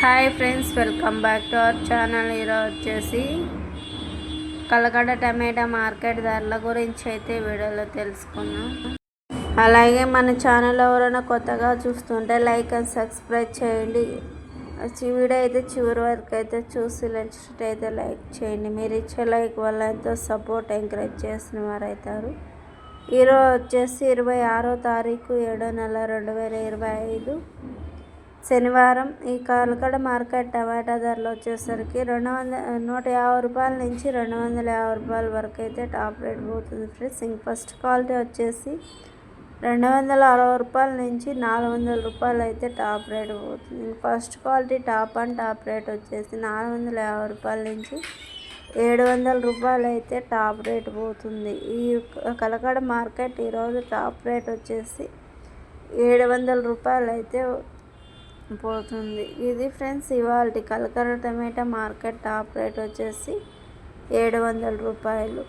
Hi friends welcome back to our channel. ఈరోజు వచ్చేసి కలకడ టమాటా market ధరల గురించి అయితే వీడియోలో తెలుసుకున్నాం అలాగే మన ఛానల్ ఎవరైనా కొత్తగా చూస్తుంటే లైక్ అండ్ సబ్స్క్రైబ్ చేయండి. వీడియో అయితే చివరి వరకు అయితే చూసి నచ్చినట్టయితే లైక్ చేయండి. మీరు ఇచ్చే లైక్ వల్ల ఎంతో సపోర్ట్ ఎంకరేజ్ చేసిన వారు అవుతారు ఈరోజు వచ్చేసి ఇరవై ఆరో తారీఖు ఏడో నెల రెండు వేల ఇరవై ఐదు. శనివారం ఈ కాలకడ మార్కెట్ టమాటా ధరలు వచ్చేసరికి రెండు వందల నూట యాభై రూపాయల నుంచి రెండు వందల యాభై రూపాయల వరకు అయితే టాప్ రేట్ పోతుంది ఫ్రెండ్స్. ఇంక ఫస్ట్ క్వాలిటీ వచ్చేసి రెండు వందల అరవై రూపాయల నుంచి నాలుగు వందల రూపాయలు అయితే టాప్ రేట్ పోతుంది. ఇంక first quality top and top rate వచ్చేసి నాలుగు వందల యాభై రూపాయల నుంచి ఏడు వందల రూపాయలు అయితే టాప్ రేట్ పోతుంది. ఈ కలకడ మార్కెట్ ఈరోజు టాప్ రేట్ వచ్చేసి ఏడు వందల రూపాయలు అయితే పోతుంది. ఇది ఫ్రెండ్స్ ఇవాళ Kalakada tomato market top rate వచ్చేసి ఏడు వందల రూపాయలు.